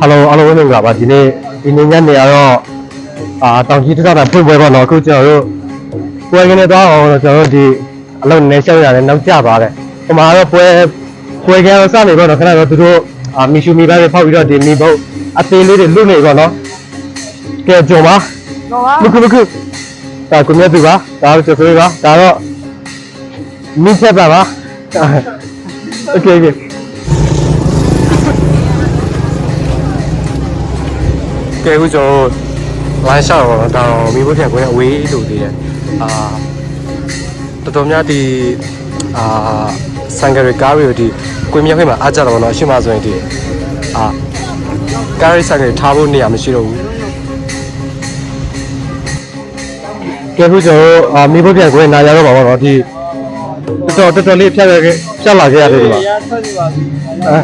ဟယ်လိုအားလုံးမင်္ဂလာပါဒီနေ့ဒီနေ့ညနေကတော့အာတောင်ကြီးတစ်ခါတာဖွင့်ပွဲပေါ့နော်အခုကျွန်တော်တို့ပွဲကလေးသွားအောင်ကျွန်တော်တို့ဒီအလုံးနဲ့ရှောက်ရတယ်နောက်ကျသွားတယ်ဟိုမှာတော့ပွဲပွဲကလေးစနေပေါ့နော်ခဏတော့သူတို့အာမီရှူမီပဲဖောက်ပြီးတော့ဒီမီဘုတ်အသေးလေးတွေလွတ်နေပေါ့နော်ကဲကြုံပါမခုမခုဒါကိုမြတ်သူပါဒါတော့ကျော်ဆိုပါဒါတော့မင်းချက်ပါပါโอเคโอเค ကဲအခုကျွန်တော်လမ်းလျှောက်တော့ဒါတော့မိဖို့ပြန်ခွင့်အဝေးလို့သေးတယ်အာတော်တော်များဒီအာစံဂရီကားရီဒီကိုမြတ်ခွင့်မှာအားကြတော့ဗောနော်အရှိမဆိုရင်ဒီအာကားရီစံဂရီထားဖို့နေရာမရှိတော့ဘူးကဲအခုကျွန်တော်အာမိဖို့ပြန်ခွင့်နာရတော့ပါဗောနော်ဒီတော်တော်တော်တော်လေးဖြတ်ရခဲ့ဖြတ်လာခဲ့ရတယ်ဒီမှာရထွက်နေပါပြီအဲ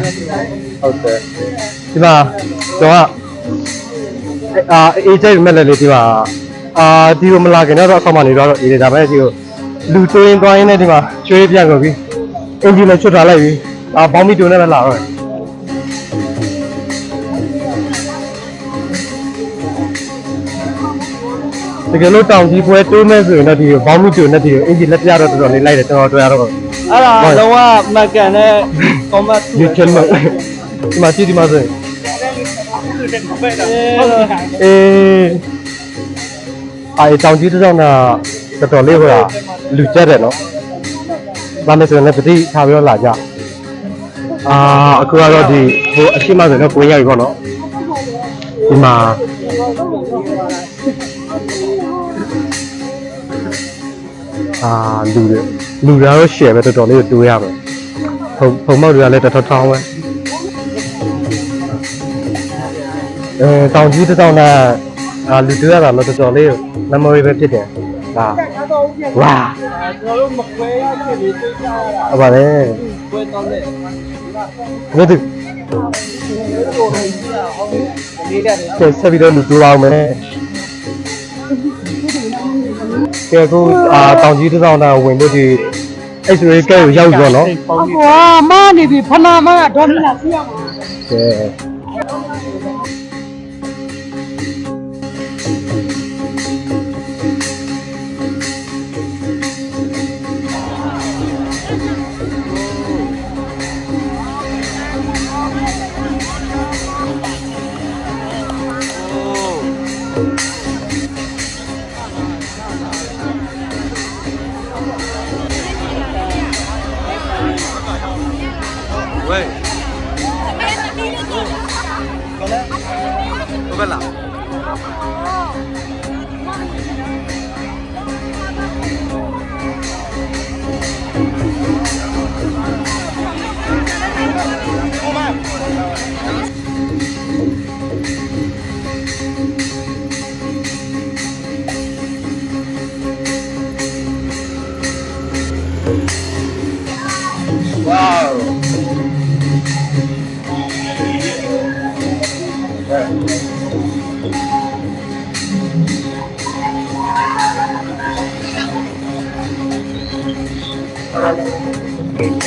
ဟုတ်တယ်ဒီမှာကျွန်တော်က အာအေးကျိတ်မဲ့လည်းလေဒီမှာအာဒီလိုမလာခင်တော့အဆောင်မနေတော့အေးတယ်ဒါပဲဒီကိုလူတွင်းသွားရင်းနဲ့ဒီမှာကျွေးပြန်ကုန်ပြီအင်ဂျင်လည်းချွတ်ထားလိုက်ပြီအာဘောင်းမီတိုနဲ့ပဲလာတော့တကယ်လို့တောင်ကြီးပွဲတိုးမဲ့ဆိုရင်တော့ဒီဘောင်းမီတိုနဲ့ဒီအင်ဂျင်လက်ပြတော့တော်တော်လေးလိုက်တယ်တော်တော်တွေ့ရတော့အဲ့ဒါလုံးဝမကန်တဲ့ combat ဒီချင်မဒီမှာကြည့်ဒီမှာဆိုရင် အေးအဲတောင်ကြီးတစ်စောင်းကတော်တော်လေးဟိုကလူကျက်တယ်နော်။ဘာလဲဆိုရင်လည်းပတိထားပြီးတော့လာကြ။အာအခုကတော့ဒီဟိုအရှိမဆိုရင်တော့ကိုင်းရပြီပေါ့နော်။ဒီမှာအာလူတွေလူတွေကတော့ share ပဲတော်တော်လေးကိုတိုးရမယ်။ဖုံဖုံမောက်တွေကလည်းတစ်ထောင်ထောင်ပဲ။ အဲတောင်ကြီးတစ်တောင်နဲ့အာလူတွေ့ရတာတော့တော်တော်လေး memory ပဲဖြစ်တယ်ဒါဝါကျွန်တော်တို့မခွဲရဖြစ်ပြီးတွေ့ကြရတာဟုတ်ပါလေခွဲတော့လေဘယ်သူကိုဟိုကြီးတာဟောလေးတဲ့ကဲဆက်ပြီးတော့လူတွေ့အောင်မယ်ကဲအခုအာတောင်ကြီးတစ်တောင်နဲ့ဝင်လို့ဒီ X-ray ကဲကိုရောက်ပြီပေါ့နော်အကွာမနေပြီဖနာမဒေါ်မီလာစီရမှာကဲ ဘယ်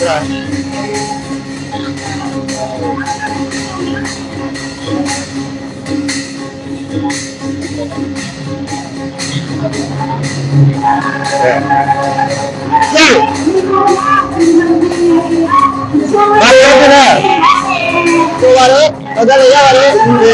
လာဘာပြောကြလဲကိုပါတော့အဲ့ဒါလည်းရပါတယ်ဒီ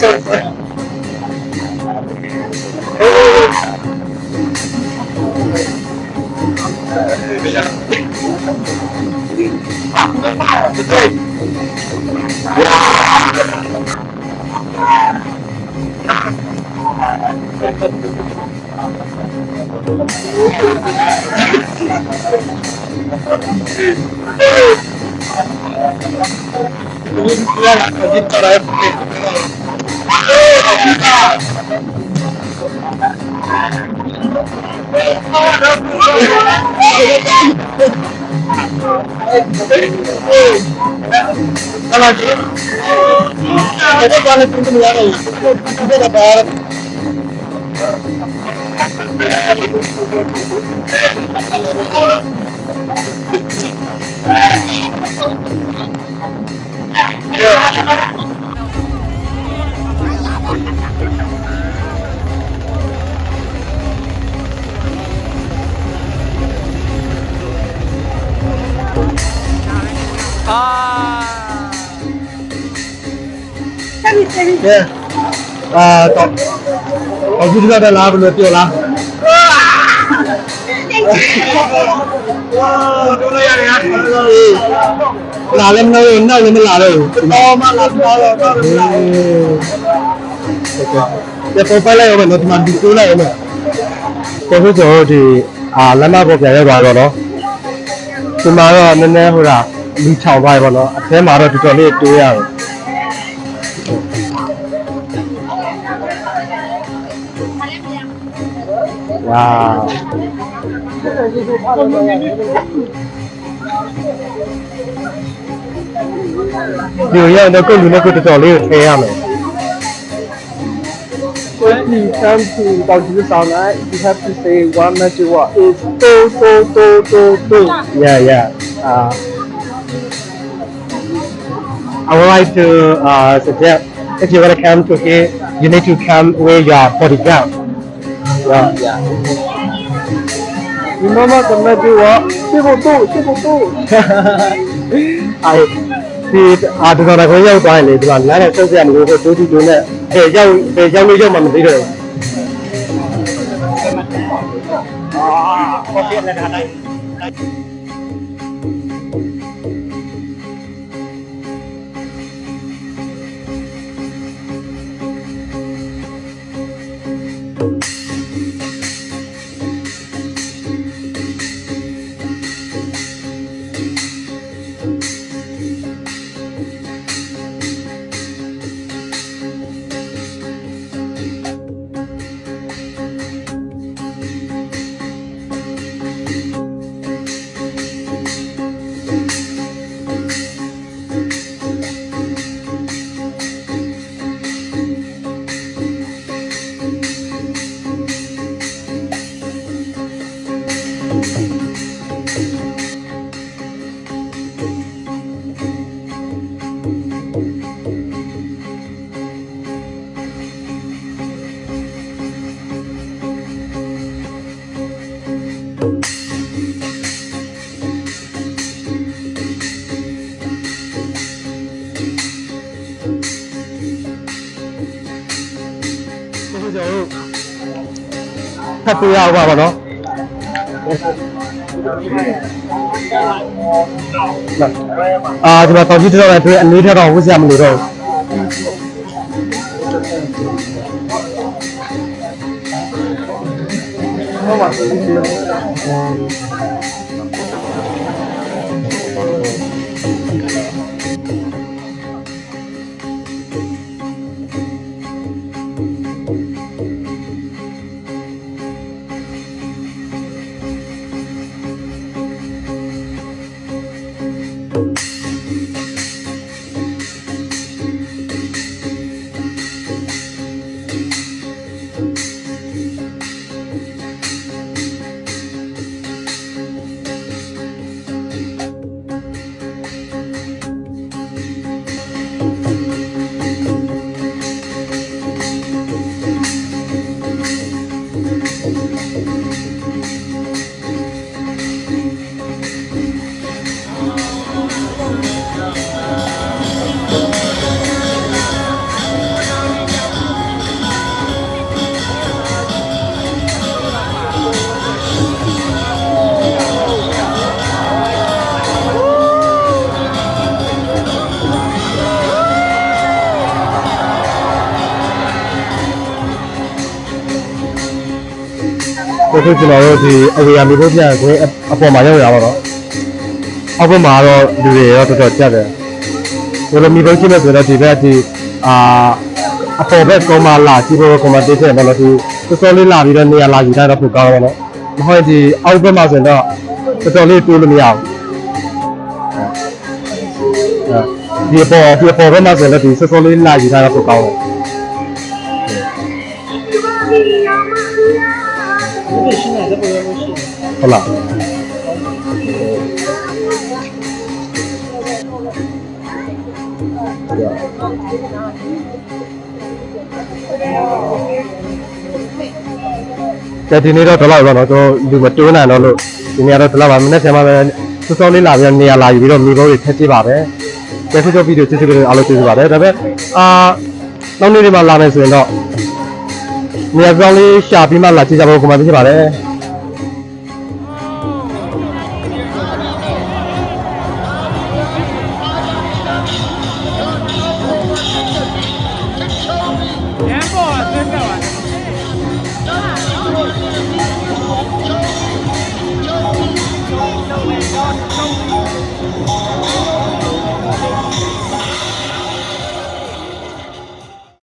Ini adalah perintah dari Tuhan. อ้อ အဲအာတော့အခုဒီကတည်းကလာဘယ်လိုပြောလားတို့လည်းရတယ်ဟာလာလည်းမလို့နောက်လည်းမလာတော့ဘူးတော်မှလာတော့တော့ဟုတ်ကဲ့ဒီပေါ်ပိုက်လိုက်ရမယ်နော်ဒီမှာဒီတိုးလိုက်ရမယ်ကိုဆိုကျွန်တော်ဒီအာလမ်းမပေါ်ပြန်ရောက်သွားတော့နော်ဒီမှာတော့နည်းနည်းဟိုတာလူချောင်သွားပြီပေါ့နော်အဲထဲမှာတော့တော်တော်လေးတိုးရတယ် Wow. ။ဒီရောက်တော့ကိုလူနဲ့ကိုတော်တော်လေးကိုထည့်ရမယ်။ When you come to Baoji sauna, you have to say one magic word. It's do do do do do. Yeah, yeah. Uh, I would like to uh, suggest if you want to come to here, you need to come with your bodyguard. With your bodyguard yeah Remember the magic word? Triple do, triple do. အဲဒီအာဒီတော့ကိုရောက်သွားရင်လေဒီမှာလမ်းနဲ့ဆက်ဆက်မလို့ဆိုတူတူတူနဲ့အဲရောက်အဲရောက်လို့ရောက်မှမသိတော့ဘူးအခု ကျွန်တော်တို့ဖတ်ပြရအောင်ပါတော့အာဒီမှာတောင်ကြီးတော့လည်းတွေ့အလေးထက်တော့ဝစ်စရာမလိုတော့ဘူး ကိုခုကျွန်တော်တို့ဒီအဝေးရမြေဖို့ပြန်ကိုအပေါ်မှာရောက်ရပါတော့အောက်ဘက်မှာတော့လူတွေရောတော်တော်ကြက်တယ်ဒီလိုမြေဖို့ရှိမဲ့ဆိုတော့ဒီဘက်ဒီအာအပေါ်ဘက်ကောမလာဒီဘက်ကောမတေးတဲ့ဘာလို့ဒီစောစောလေးလာပြီးတော့နေရာလာယူထားတော့ပိုကောင်းတော့မဟုတ်ဒီအောက်ဘက်မှာဆိုတော့တော်တော်လေးတိုးလို့မရဘူးဒီပေါ်ဒီပေါ်ဘက်မှာဆိုတော့ဒီစောစောလေးလာယူထားတော့ပိုကောင်းတယ် တဲ့ပုံစံမျိုးရှိတယ်ဟုတ်လားကဲဒီနေ့တော့ဒီလောက်ပဲเนาะကျွန်တော်လူမတွန်းနိုင်တော့လို့ဒီနေ့ကတော့ဒီလောက်ပါမနေ့ဆယ်မှာပဲစောစောလေးလာပြီးနေရာလာယူပြီးတော့မိဘတွေထက်ကြည့်ပါပဲကျေးဇူးတော်ဗီဒီယိုကျေးဇူးတော်အားလုံးကျေးဇူးပါတယ်ဒါပေမဲ့အာနောက်နေ့တွေမှာလာမယ်ဆိုရင်တော့နေရာပြောင်းလေးရှာပြီးမှလာကြည့်ကြဖို့ကွန်မန့်ပေးပါတယ် Oh, no, no, no.